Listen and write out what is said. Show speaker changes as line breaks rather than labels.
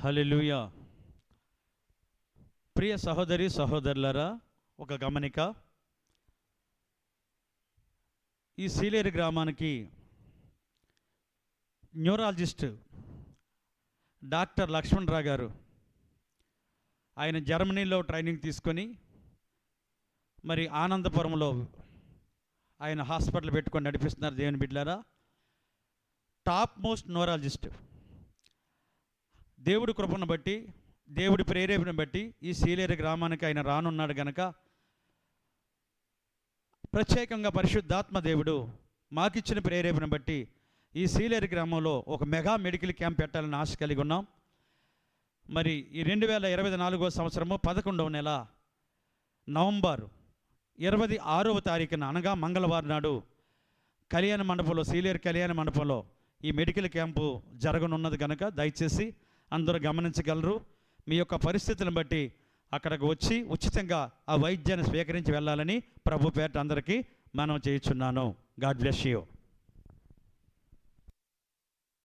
హల్లెలూయా. ప్రియ సహోదరి సహోదరులరా ఒక గమనిక. ఈ సీలేరు గ్రామానికి న్యూరాలజిస్ట్ డాక్టర్ లక్ష్మణరావు గారు ఆయన జర్మనీలో ట్రైనింగ్ తీసుకొని మరి ఆనందపురంలో ఆయన హాస్పిటల్ పెట్టుకొని నడిపిస్తున్నారు దేవుని బిడ్డలారా. Top most neurologist. దేవుడి కృపను బట్టి దేవుడి ప్రేరేపణ బట్టి ఈ సీలేరు గ్రామానికి ఆయన రానున్నాడు గనక ప్రత్యేకంగా పరిశుద్ధాత్మ దేవుడు మాకిచ్చిన ప్రేరేపణ బట్టి ఈ సీలేరు గ్రామంలో ఒక మెగా మెడికల్ క్యాంప్ పెట్టాలని ఆశ కలిగి ఉన్నాం. మరి ఈ రెండు వేల ఇరవై నాలుగో సంవత్సరము పదకొండవ నెల నవంబర్ ఇరవై ఆరవ తారీఖున అనగా మంగళవారం నాడు కళ్యాణ మండపంలో సీలేరు కళ్యాణ మండపంలో ఈ మెడికల్ క్యాంపు జరగనున్నది కనుక దయచేసి అందరూ గమనించగలరు. మీ యొక్క పరిస్థితులను బట్టి అక్కడికి వచ్చి ఉచితంగా ఆ వైద్యాన్ని స్వీకరించి వెళ్ళాలని ప్రభు పేట అందరికీ మనం చేయుచున్నాను. God bless you.